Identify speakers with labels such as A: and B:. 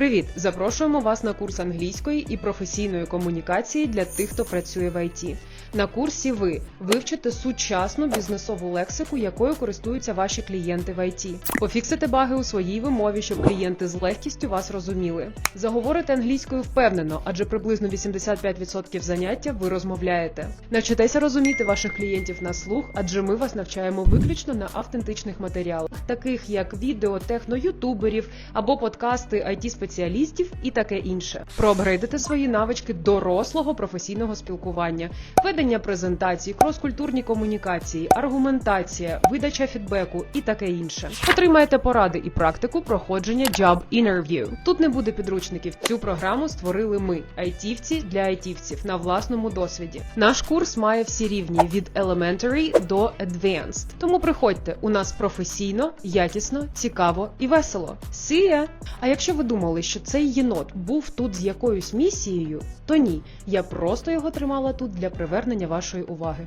A: Привіт! Запрошуємо вас на курс англійської і професійної комунікації для тих, хто працює в ІТ. На курсі ви вивчите сучасну бізнесову лексику, якою користуються ваші клієнти в ІТ. Пофіксите баги у своїй вимові, щоб клієнти з легкістю вас розуміли. Заговорите англійською впевнено, адже приблизно 85% заняття ви розмовляєте. Навчитеся розуміти ваших клієнтів на слух, адже ми вас навчаємо виключно на автентичних матеріалах, таких як відео, техно ютуберів або подкасти it спеціалістів і таке інше. Проапгрейдите свої навички дорослого професійного спілкування, ведення презентацій, кроскультурні комунікації, аргументація, видача фідбеку і таке інше. Отримаєте поради і практику проходження Job Interview. Тут не буде підручників. Цю програму створили ми, айтівці для айтівців, на власному досвіді. Наш курс має всі рівні від Elementary до Advanced. Тому приходьте, у нас професійно, якісно, цікаво і весело. See ya! А якщо ви думали, що цей єнот був тут з якоюсь місією, то ні, я просто його тримала тут для привернення вашої уваги.